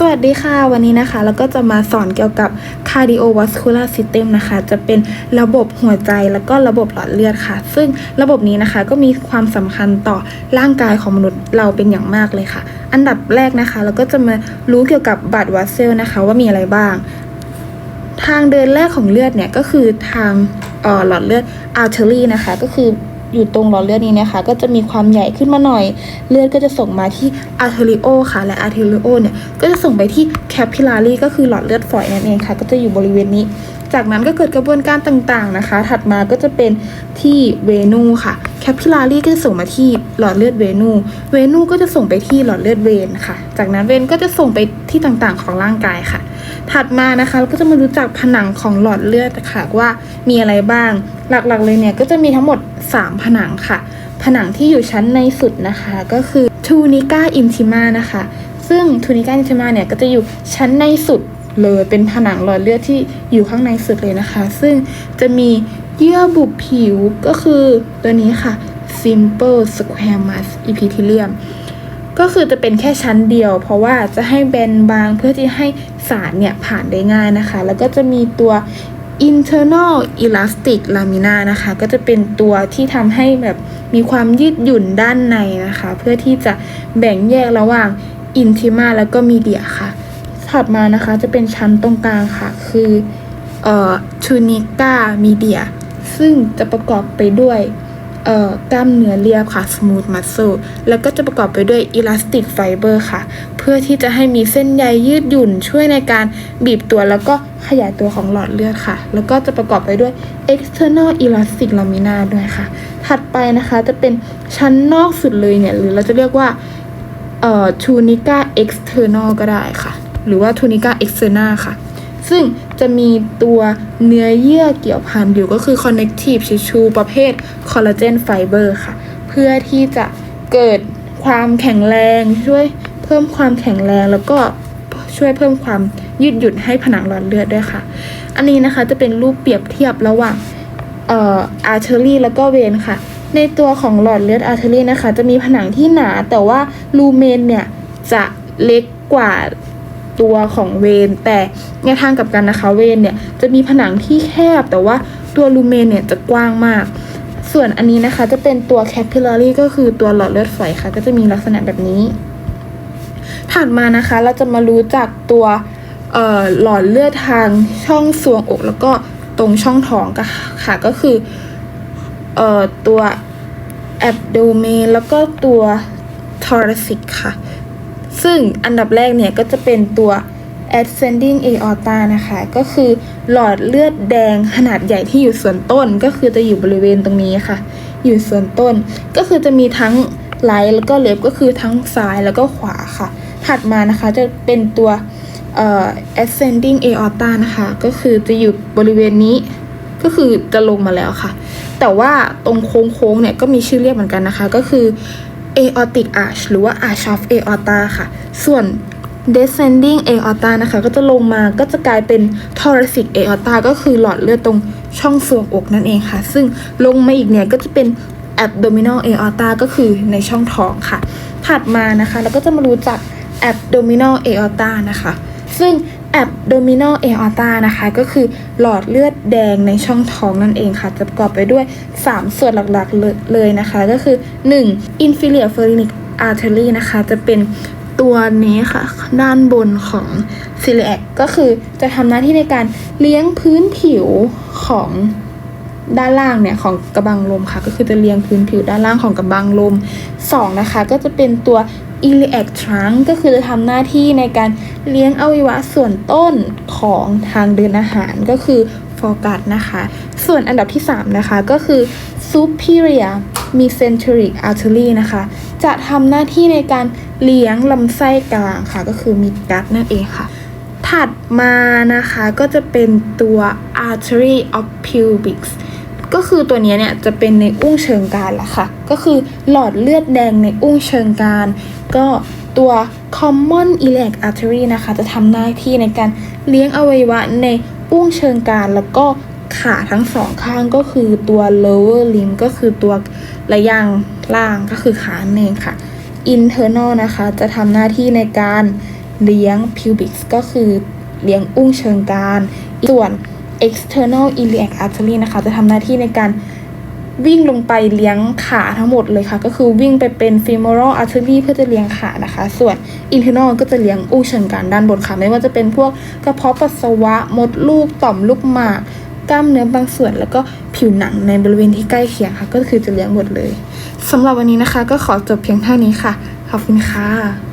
สวัสดีค่ะ วันนี้นะคะเราก็จะมาสอนเกี่ยวกับ cardiovascular system นะคะ จะเป็นระบบหัวใจแล้วก็ระบบหลอดเลือดค่ะ ซึ่งระบบนี้นะคะก็มีความสำคัญต่อร่างกายของมนุษย์เราเป็นอย่างมากเลยค่ะ อันดับแรกนะคะ เราก็จะมารู้เกี่ยวกับบัตรวัสเซลนะคะ ว่ามีอะไรบ้าง ทางเดินแรกของเลือดเนี่ยก็คือทางออหลอดเลือด artery นะคะ ก็คือ อยู่ตรงหลอดเลือดนี้นะคะ ก็จะมีความใหญ่ขึ้นมาหน่อย เลือดก็จะส่งมาที่ arterio ค่ะ และ arterio เนี่ยก็จะส่งไปที่ capillary ก็คือหลอดเลือดฝอยนั่นเองค่ะ ก็จะอยู่บริเวณนี้ จากนั้นก็เกิดกระบวนการต่างๆนะคะ ถัดมาก็จะเป็นที่เวนูค่ะ capillary ก็จะส่งมาที่หลอดเลือดเวนู เวนูก็จะส่งไปที่หลอดเลือดเวนค่ะ จากนั้นเวนก็จะส่งไปที่ต่างๆของร่างกายค่ะ ถัดมานะคะเราก็จะมารู้จักผนังของหลอดเลือดค่ะว่ามีอะไรบ้าง หลักๆเลยเนี่ยก็จะมีทั้งหมด 3 ผนังค่ะ ผนังที่อยู่ชั้นในสุดนะคะ ก็คือ tunica intima นะคะ ซึ่ง tunica intima เนี่ยก็จะอยู่ชั้นในสุดเลยเป็นผนังหลอดเลือดที่อยู่ข้างในสุดเลยนะคะ ซึ่งจะมีเยื่อบุผิวก็คือตัวนี้ค่ะ simple squamous epithelium ก็คือจะเป็นแค่ชั้นเดียว เพราะว่าจะให้แบนบางเพื่อที่ให้สารเนี่ยผ่านได้ง่ายนะคะ แล้วก็จะมีตัว internal elastic lamina นะคะ ก็จะเป็นตัวที่ทำให้แบบมีความยืดหยุ่นด้านในนะคะ เพื่อที่จะแบ่งแยกระหว่าง intima แล้วก็ media ค่ะ ถัดมานะคะจะเป็นชั้นตรงกลางค่ะ คือเอ่อ tunica media ซึ่งจะประกอบไปด้วย กล้ามเนื้อเรียบค่ะ smooth muscle แล้วก็จะประกอบไปด้วย elastic fiber ค่ะ เพื่อที่จะให้มีเส้นใยยืดหยุ่น ช่วยในการบีบตัวแล้วก็ขยายตัวของหลอดเลือดค่ะ แล้วก็จะประกอบไปด้วย external elastic lamina ด้วยค่ะ ถัดไปนะคะจะเป็นชั้นนอกสุดเลยเนี่ย หรือเราจะเรียกว่าเอ่อ tunica external ก็ได้ค่ะ หรือว่า tunica externa ค่ะ ซึ่งจะมีตัวเนื้อเยื่อเกี่ยวพันอยู่ก็คือ connective tissue ประเภท collagen fiber ค่ะ เพื่อที่จะเกิดความแข็งแรงช่วยเพิ่มความแข็งแรงแล้วก็ช่วยเพิ่มความยืดหยุ่นให้ผนังหลอดเลือดด้วยค่ะ อันนี้นะคะจะเป็นรูปเปรียบเทียบระหว่างเอ่อ artery แล้วก็เวนค่ะ ในตัวของหลอดเลือด artery นะคะ จะมีผนังที่หนาแต่ว่าลูเมนเนี่ยจะเล็กกว่า ตัวของเวนแต่ในทางกับกันนะคะเวนเนี่ยจะมีผนังที่แคบแต่ว่าตัวลูเมนเนี่ยจะกว้างมาก ส่วนอันนี้นะคะจะเป็นตัว capillary ก็คือตัวหลอดเลือดฝอยค่ะ ก็จะมีลักษณะแบบนี้ ถัดมานะคะเราจะมารู้จักตัวหลอดเลือดทางช่องซวงอก แล้วก็ตรงช่องท้องก็ค่ะก็คืออตัว abdomen แล้วก็ตัว thoracic ค่ะ ซึ่งอันดับแรกเนี่ยก็จะเป็นตัว ascending aorta นะคะ ก็คือหลอดเลือดแดงขนาดใหญ่ที่อยู่ส่วนต้น ก็คือจะอยู่บริเวณตรงนี้ค่ะ อยู่ส่วนต้น ก็คือจะมีทั้งไลท์แล้วก็เลฟก็คือทั้งซ้ายแล้วก็ขวาค่ะ ถัดมานะคะจะเป็นตัว ascending aorta นะคะ ก็คือจะอยู่บริเวณนี้ ก็คือจะลงมาแล้วค่ะ แต่ว่าตรงโค้งๆเนี่ยก็มีชื่อเรียกเหมือนกันนะคะ ก็คือ aortic arch หรือว่า arch of aorta ค่ะ ส่วน descending aorta นะคะ ก็จะลงมาก็จะกลายเป็น thoracic aorta ก็คือหลอดเลือดตรงช่องสวงอกนั่นเองค่ะ ซึ่งลงมาอีกเนี่ยก็จะเป็น abdominal aorta ก็คือในช่องท้องค่ะ ถัดมานะคะ เราก็จะมารู้จัก abdominal aorta นะคะ ซึ่ง abdominal aorta นะคะ ก็คือหลอดเลือดแดงในช่องท้องนั่นเองค่ะ จะประกอบไปด้วย 3 ส่วนหลักๆเลยเลยนะคะ ก็คือ 1. inferior phrenic artery นะคะ จะเป็นตัวนี้ค่ะ ด้านบนของ celiac ก็คือจะทำหน้าที่ในการเลี้ยงพื้นผิวของด้านล่างเนี่ยของกระบังลมค่ะ ก็คือจะเลี้ยงพื้นผิวด้านล่างของกระบังลม2นะคะก็จะเป็นตัว iliac trunk ก็คือจะทำหน้าที่ในการเลี้ยงอวัยวะส่วนต้นของทางเดินอาหารก็คือฟอกัสนะคะ ส่วนอันดับที่ 3 นะคะ ก็คือ superior mesenteric artery นะคะ จะทำหน้าที่ในการเลี้ยงลำไส้กลางค่ะ ก็คือมีกัดนั่นเองค่ะ ถัดมานะคะก็จะเป็นตัว artery of pubic ก็คือตัวนี้เนี่ยจะเป็นในอุ้งเชิงกรานละค่ะ ก็คือหลอดเลือดแดงในอุ้งเชิงกรานก็ตัว common iliac artery นะคะ จะทำหน้าที่ในการเลี้ยงอวัยวะในอุ้งเชิงกรานแล้วก็ขาทั้งสองข้างก็คือตัว lower limb ก็คือตัวระยางล่างก็คือขาเองค่ะ internal นะคะจะทำหน้าที่ในการเลี้ยง pubic ก็คือเลี้ยงอุ้งเชิงกรานส่วน external iliac artery นะคะจะทำหน้าที่ในการวิ่งลงไปเลี้ยงขาทั้งหมดเลยค่ะ ก็คือวิ่งไปเป็น femoral artery เพื่อจะเลี้ยงขานะคะ ส่วน internal ก็จะเลี้ยงอุ้งเชิงกรานด้านบนค่ะ ไม่ว่าจะเป็นพวกกระเพาะปัสสาวะมดลูกต่อมลูกหมากกล้ามเนื้อบางส่วนแล้วก็ผิวหนังในบริเวณที่ใกล้เคียงค่ะ ก็คือจะเลี้ยงหมดเลยสำหรับวันนี้นะคะ ก็ขอจบเพียงเท่านี้ค่ะ ขอบคุณค่ะ